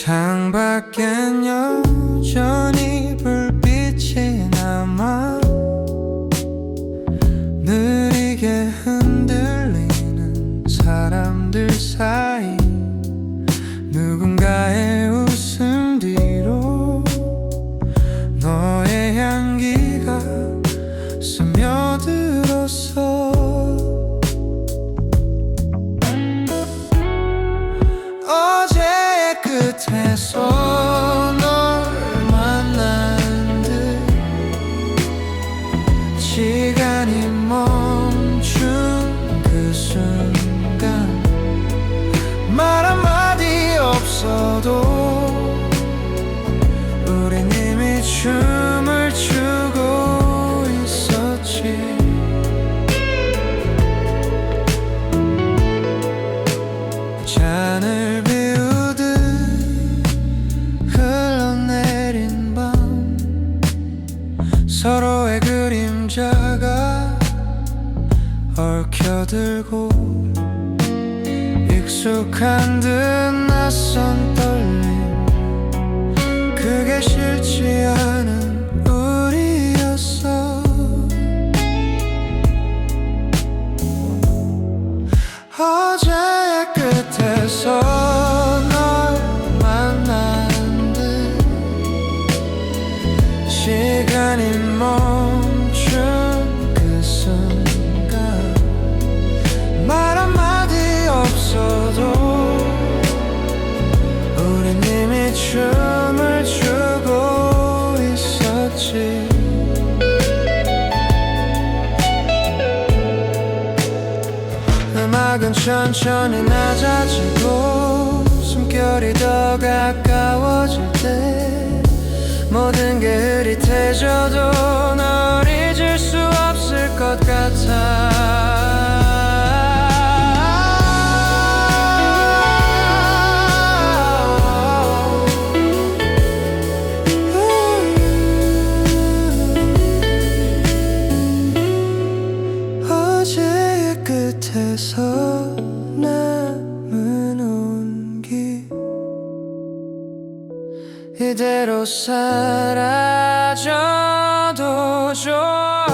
창밖엔 여전히 불 끝에서 서로의 그림자가 얽혀들고 익숙한 듯 낯선 떨림 시간이 멈춘 그 순간. 말 한마디 없어도 우린 이미 춤을 추고 있었지. 음악은 천천히 낮아지고 숨결이 더 가까워질 때 모든 게 흐릿해져도 널 잊을 수 없을 것 같아. 어제의 끝에서 남 이대로 사라져도 좋아